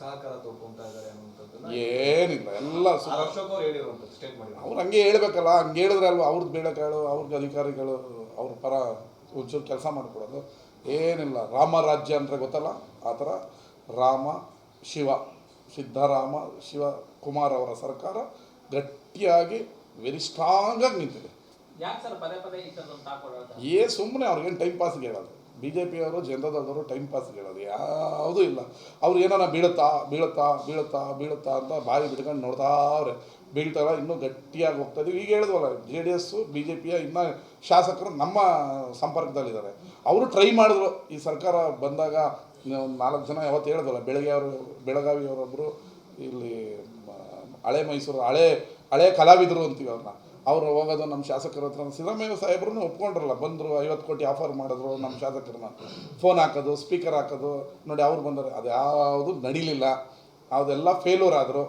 ಸಹಕಾರ ತೋರ್ಕೊಂತಾ ಇದ್ದಾರೆ ಅನ್ನುವಂಥದ್ದನ್ನ ಏನಿಲ್ಲ ಎಲ್ಲ ಅಶೋಕ್ ಅವ್ರು ಹೇಳಿರುವಂಥದ್ದು ಸ್ಟೇಟ್ ಮಾಡಿದ್ರು ಅವ್ರು ಹಂಗೆ ಹೇಳ್ಬೇಕಲ್ಲ ಹಂಗೆ ಹೇಳಿದ್ರೆ ಅಲ್ವಾ ಅವ್ರದ್ದು ಬೇಡಕಾಳು ಅವ್ರದ್ದು ಅಧಿಕಾರಿಗಳು ಅವ್ರ ಪರ ಒಂಚೂರು ಕೆಲಸ ಮಾಡಿಕೊಡೋದು. ಏನಿಲ್ಲ ರಾಮ ರಾಜ್ಯ ಅಂದರೆ ಗೊತ್ತಲ್ಲ? ಆ ಥರ ರಾಮ ಶಿವ ಸಿದ್ಧರಾಮ ಶಿವ ಕುಮಾರ್ ಅವರ ಸರ್ಕಾರ ಗಟ್ಟಿಯಾಗಿ ವೆರಿ ಸ್ಟ್ರಾಂಗಾಗಿ ನಿಂತಿದೆ. ಯಾಕೆ ಸರ್ ಪದೇ ಪದೇ ಈ ಥರದೊಂದು ತಾಕೊಡೋದು ಏ ಸುಮ್ಮನೆ ಅವ್ರಿಗೇನು ಟೈಮ್ ಪಾಸ್ಗೆ ಹೇಳೋದು. ಬಿ ಜೆ ಪಿಯವರು ಜನತಾದಳದವರು ಟೈಮ್ ಪಾಸ್ಗೆ ಹೇಳೋದು ಯಾವುದೂ ಇಲ್ಲ. ಅವ್ರು ಏನಾರ ಬೀಳುತ್ತಾ ಬೀಳುತ್ತಾ ಬೀಳುತ್ತಾ ಬೀಳುತ್ತಾ ಅಂತ ಬಾಯಿ ಬಿಟ್ಕೊಂಡು ನೋಡ್ತಾವ್ರೆ ಬೀಳ್ತಾರ ಇನ್ನೂ ಗಟ್ಟಿಯಾಗಿ ಹೋಗ್ತಾ ಇದೀವಿ ಈಗ ಹೇಳಿದ್ವಲ್ಲ J D S B J ಪಿಯ ಇನ್ನೂ ಶಾಸಕರು ನಮ್ಮ ಸಂಪರ್ಕದಲ್ಲಿದ್ದಾರೆ. ಅವರು ಟ್ರೈ ಮಾಡಿದ್ರು. ಈ ಸರ್ಕಾರ ಬಂದಾಗ ನಾಲ್ಕು ಜನ ಯಾವತ್ತು ಹೇಳಿದ್ವಲ್ಲ ಬೆಳಗ್ಗೆ ಅವರು ಬೆಳಗಾವಿಯವರೊಬ್ಬರು ಇಲ್ಲಿ ಹಳೆ ಮೈಸೂರು, ಹಳೆ ಹಳೆ ಕಲಾವಿದರು ಅಂತೀವಿ ಅವ್ರನ್ನ. ಅವ್ರು ಹೋಗೋದು ನಮ್ಮ ಶಾಸಕರ ಹತ್ರ ಸಿದ್ದರಾಮಯ್ಯ ಸಾಹೇಬ್ರು ಒಪ್ಕೊಂಡ್ರಲ್ಲ ಬಂದರು ಐವತ್ತು ಕೋಟಿ ಆಫರ್ ಮಾಡಿದ್ರು ನಮ್ಮ ಶಾಸಕರನ್ನ. ಫೋನ್ ಹಾಕೋದು ಸ್ಪೀಕರ್ ಹಾಕೋದು ನೋಡಿ ಅವ್ರು ಬಂದರು ಅದು ಯಾವುದು ನಡೀಲಿಲ್ಲ. ಅದೆಲ್ಲ ಫೇಲ್ಯೂರ್ ಆದರು.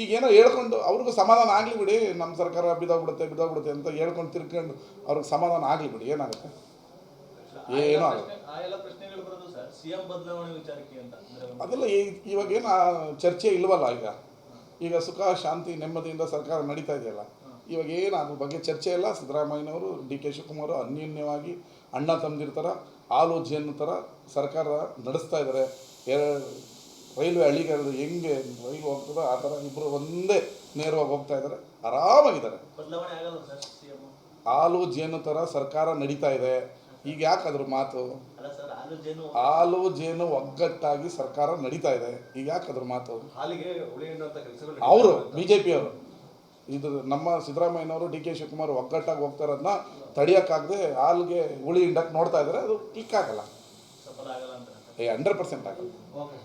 ಈಗ ಏನೋ ಹೇಳ್ಕೊಂಡು ಅವ್ರಿಗೂ ಸಮಾಧಾನ ಆಗಲಿ ಬಿಡಿ ನಮ್ಮ ಸರ್ಕಾರ ಬಿದ್ದೋಗ್ಬಿಡುತ್ತೆ ಬಿದ್ದೋಗ್ಬಿಡುತ್ತೆ ಅಂತ ಹೇಳ್ಕೊಂಡು ತಿರ್ಕೊಂಡು ಅವ್ರಿಗೆ ಸಮಾಧಾನ ಆಗಲಿ ಬಿಡಿ ಏನಾಗುತ್ತೆ? ಏನೋ ಅದೆಲ್ಲ ಇವಾಗೇನು ಚರ್ಚೆ ಇಲ್ವಲ್ಲ ಈಗ? ಈಗ ಸುಖ ಶಾಂತಿ ನೆಮ್ಮದಿಯಿಂದ ಸರ್ಕಾರ ನಡೀತಾ ಇದೆಯಲ್ಲ? ಇವಾಗ ಏನು ಅದ್ರ ಬಗ್ಗೆ ಚರ್ಚೆ ಇಲ್ಲ. ಸಿದ್ದರಾಮಯ್ಯನವರು ಡಿ ಕೆ ಶಿವಕುಮಾರ್ ಅನ್ಯೋನ್ಯವಾಗಿ ಅಣ್ಣ ತಂದಿರ್ತಾರೆ ಆಲೋಚನೆ ಥರ ಸರ್ಕಾರ ನಡೆಸ್ತಾ ಇದ್ದಾರೆ ಎರಡು ರೈಲ್ವೆ ಹಳ್ಳಿಗಾರರು ಹೆಂಗೆ ರೈಲು ಹೋಗ್ತದೋ ಆ ಥರ ಇಬ್ಬರು ಒಂದೇ ನೇರವಾಗಿ ಹೋಗ್ತಾ ಇದ್ದಾರೆ ಆರಾಮಾಗಿದ್ದಾರೆ. ಹಾಲು ಜೇನು ಥರ ಸರ್ಕಾರ ನಡೀತಾ ಇದೆ. ಈಗ ಯಾಕೆ ಅದ್ರ ಮಾತು ಹಾಲು ಜೇನು ಒಗ್ಗಟ್ಟಾಗಿ ಸರ್ಕಾರ ನಡೀತಾ ಇದೆ. ಈಗ ಯಾಕೆ ಅದ್ರ ಮಾತು ಅವರು ಬಿ ಜೆ ಪಿಯವರು ಇದು ನಮ್ಮ ಸಿದ್ದರಾಮಯ್ಯನವರು ಡಿ ಕೆ ಶಿವಕುಮಾರ್ ಒಗ್ಗಟ್ಟಾಗಿ ಹೋಗ್ತಾ ಇರೋದನ್ನ ತಡಿಯೋಕ್ಕಾಗದೆ ಹಾಲ್ಗೆ ಹುಳಿ ಹಿಂಡಕ್ಕೆ ನೋಡ್ತಾ ಇದ್ದಾರೆ ಅದು ಕ್ಲಿಕ್ ಆಗಲ್ಲ ಏ ಹಂಡ್ರೆಡ್ ಪರ್ಸೆಂಟ್ ಆಗಲ್ಲ. ಓಕೆ